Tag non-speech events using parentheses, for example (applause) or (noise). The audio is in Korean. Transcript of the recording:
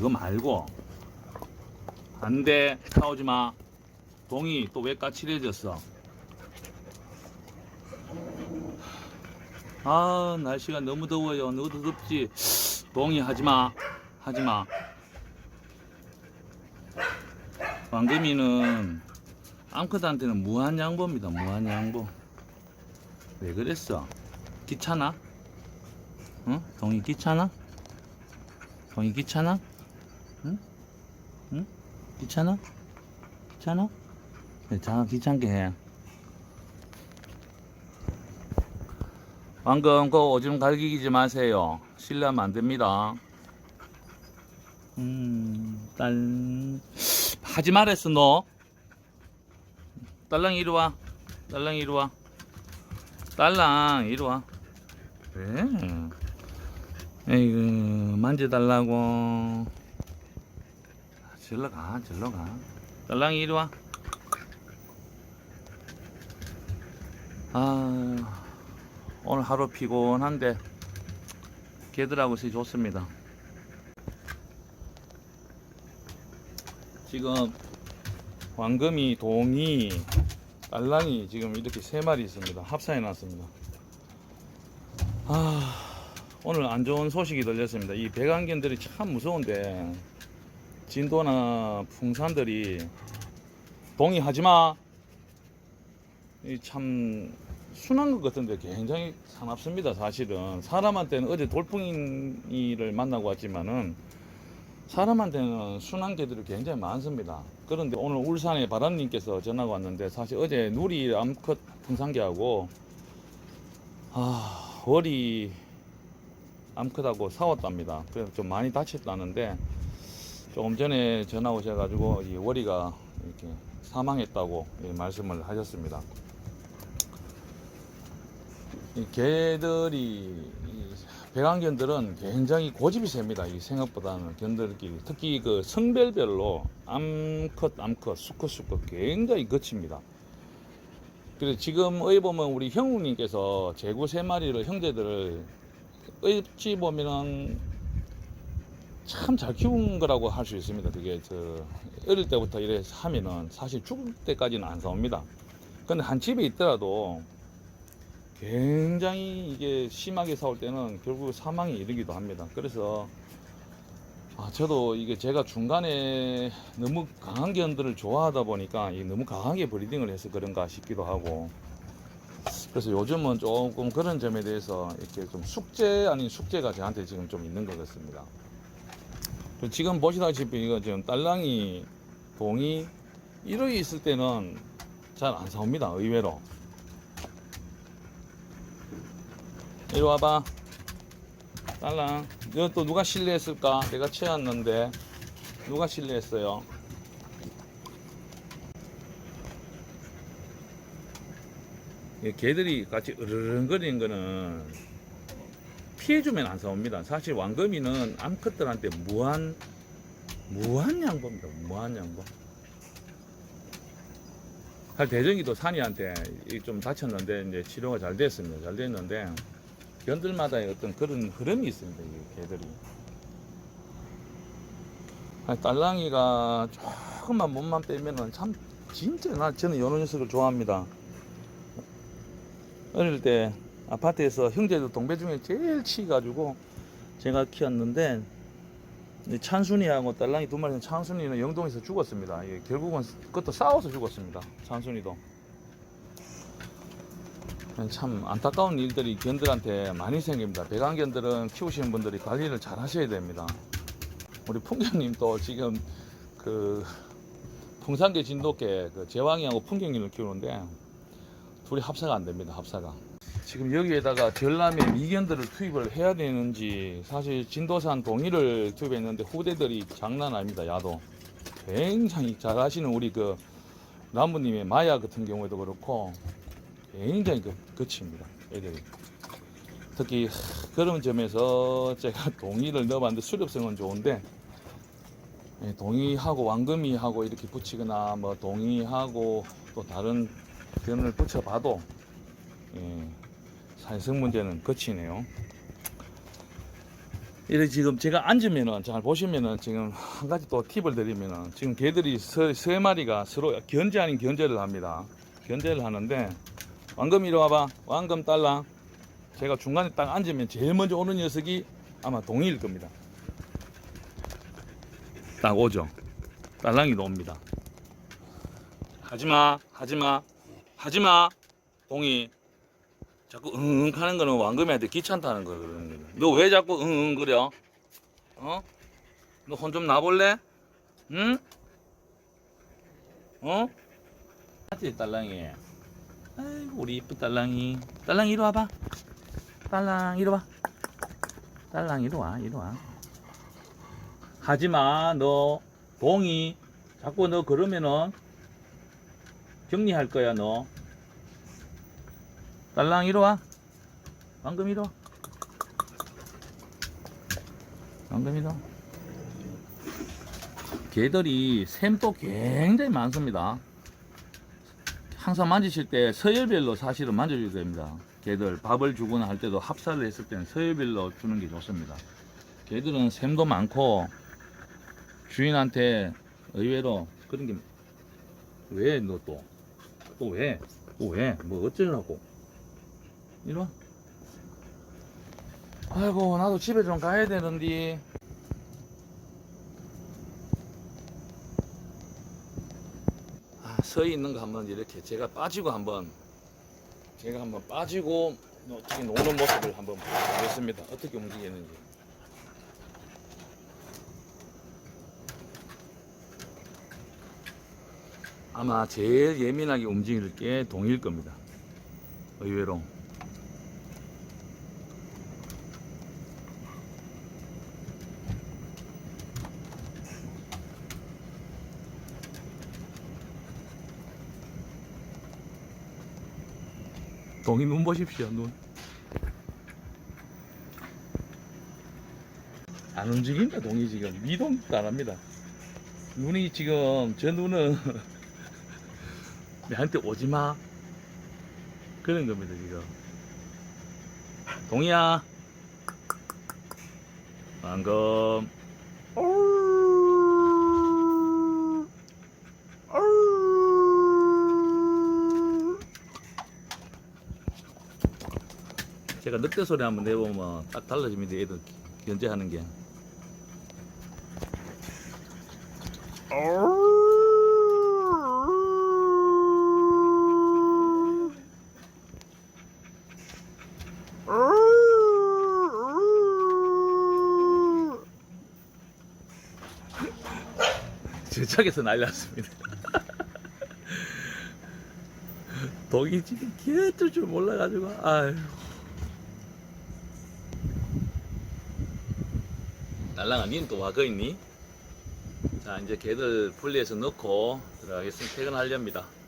그거 말고. 안돼 나오지 마. 동이 또 왜 까칠해졌어? 아 날씨가 너무 더워요. 너무 덥지? 동이 하지마. 하지마. 왕금이는 암컷한테는 무한 양보입니다. 무한 양보. 왜 그랬어? 귀찮아? 응? 동이 귀찮아? 동이 귀찮아 응? 응? 귀찮아? 귀찮아? 괜찮아 귀찮게 해. 방금 그 오줌 갈기지 마세요. 실례하면 안 됩니다. 음딸. 하지 말랬어 너 딸랑 이리 와. 딸랑 이리 와. 딸랑 이리 와. 왜? 에이구 만져달라고 절로 가 절로 가 딸랑이 이리 와 아, 오늘 하루 피곤한데 개들하고 있으니 좋습니다. 지금 황금이, 동이, 딸랑이 지금 이렇게 세 마리 있습니다. 합사해 놨습니다. 아, 오늘 안 좋은 소식이 들렸습니다. 이 백안견들이 참 무서운데 진도나 풍산들이 동의하지 마. 이참 순한 것 같은데 굉장히 사납습니다. 사실은 사람한테는 어제 돌풍이를 만나고 왔지만은 사람한테는 순한 개들이 굉장히 많습니다. 그런데 오늘 울산에 바람님께서 전화가 왔는데 사실 어제 누리 암컷 풍산개하고 아 월이 암컷하고 싸웠답니다. 그래서 좀 많이 다쳤다는데 조금 전에 전화 오셔가지고 이 월이가 이렇게 사망했다고 예, 말씀을 하셨습니다. 이 개들이 이 백안견들은 굉장히 고집이 셉니다. 이 생각보다는 견들끼리 특히 그 성별별로 암컷, 암컷, 수컷, 수컷 굉장히 거칩니다. 그래서 지금 어이 보면 우리 형우님께서 제구 세 마리를 형제들을 어찌 보면은 참 잘 키운 거라고 할 수 있습니다. 그게 저 어릴 때부터 이래 하면은 사실 죽을 때까지는 안 싸웁니다. 근데 한 집에 있더라도 굉장히 이게 심하게 싸울 때는 결국 사망에 이르기도 합니다. 그래서 아, 저도 이게 제가 중간에 너무 강한 견들을 좋아하다 보니까 이 너무 강하게 브리딩을 해서 그런가 싶기도 하고 그래서 요즘은 조금 그런 점에 대해서 이렇게 좀 숙제 아닌 숙제가 저한테 지금 좀 있는 것 같습니다. 그 지금 보시다시피 이거 지금 딸랑이 동이 1호에 있을 때는 잘 안 사옵니다. 의외로. 이리 와봐. 딸랑. 이거 또 누가 실례했을까? 내가 채웠는데. 누가 실례했어요? 이 개들이 같이 으르렁거리는 거는 피해주면 안 싸웁니다. 사실 왕금이는 암컷들한테 무한, 무한 양보입니다. 무한 양보. 사실 대전기도 산이한테 이좀 다쳤는데 이제 치료가 잘 됐습니다. 잘 됐는데 견들마다의 어떤 그런 흐름이 있습니다. 이 개들이. 아니, 딸랑이가 조금만 몸만 빼면은 참 진짜 나 저는 이런 녀석을 좋아합니다. 어릴 때 아파트에서 형제들 동배 중에 제일 치가지고 제가 키웠는데 이 찬순이하고 딸랑이 두 마리는 찬순이는 영동에서 죽었습니다. 예, 결국은 그것도 싸워서 죽었습니다. 찬순이도. 참 안타까운 일들이 견들한테 많이 생깁니다. 배강견들은 키우시는 분들이 관리를 잘 하셔야 됩니다. 우리 풍경님도 지금 그 풍산계 진돗개 그 제왕이하고 풍경님을 키우는데 둘이 합사가 안 됩니다. 합사가. 지금 여기에다가 전남의 미견들을 투입을 해야 되는지 사실 진도산 동이를 투입했는데 후대들이 장난 아닙니다. 야도 굉장히 잘 하시는 우리 그 나무님의 마야 같은 경우에도 그렇고 굉장히 그, 거칩니다. 애들이 특히 그런 점에서 제가 동이를 넣어봤는데 수렵성은 좋은데 예, 동이하고 왕금이하고 이렇게 붙이거나 뭐 동이하고 또 다른 견을 붙여봐도 예, 산성 문제는 거치네요. 이래 지금 제가 앉으면은 잘 보시면은 지금 한 가지 또 팁을 드리면은 지금 개들이 세, 세 마리가 서로 견제 아닌 견제를 합니다. 견제를 하는데 왕금 이리 와봐. 왕금 딸랑. 제가 중간에 딱 앉으면 제일 먼저 오는 녀석이 아마 동이일 겁니다. 딱 오죠. 딸랑이도 옵니다. 하지마, 하지마, 하지마, 동이. 자꾸 응응 하는 거는 왕금이한테 귀찮다는 거거든요. 너왜 자꾸 응응 그려? 어? 너 혼좀 나볼래? 응? 어? 맞지 딸랑이? 아이고 우리 이쁜 딸랑이. 딸랑이 이리 와봐. 딸랑 이리 와. 딸랑 이리 와 이리 와. 하지마 너 동이 자꾸 너 그러면은 격리할 거야 너. 딸랑 이리 와. 방금 이리 와. 방금 이리 와. 개들이 샘도 굉장히 많습니다. 항상 만지실 때 서열별로 사실은 만져줘야 됩니다. 개들 밥을 주거나 할 때도 합사를 했을 때는 서열별로 주는 게 좋습니다. 개들은 샘도 많고 주인한테 의외로 그런 게 왜 너 또? 또 왜? 또 왜? 뭐 어쩌려고? 이리 와. 아이고 나도 집에 좀 가야 되는데 아, 서 있는 거 한번 이렇게 제가 빠지고 한번 제가 한번 빠지고 어떻게 노는 모습을 한번 보겠습니다. 어떻게 움직이는지. 아마 제일 예민하게 움직일 게 동일 겁니다. 의외로. 동이 눈 보십시오, 눈. 안 움직인다, 동이 지금. 미동도 안 합니다. 눈이 지금, 저 눈은 (laughs) 내한테 오지 마. 그런 겁니다, 지금. 동이야. 방금. 제가 늑대 소리 한번 내보면 딱 달라집니다. 얘들 견제하는 게. (laughs) 제 책에서 난리 났습니다. (laughs) 독이 지금 개뜰 줄 몰라가지고, 아유. 날랑아, 니는 또 와거 있니? 자, 이제 개들 분리해서 넣고 들어가겠습니다. 퇴근하렵니다.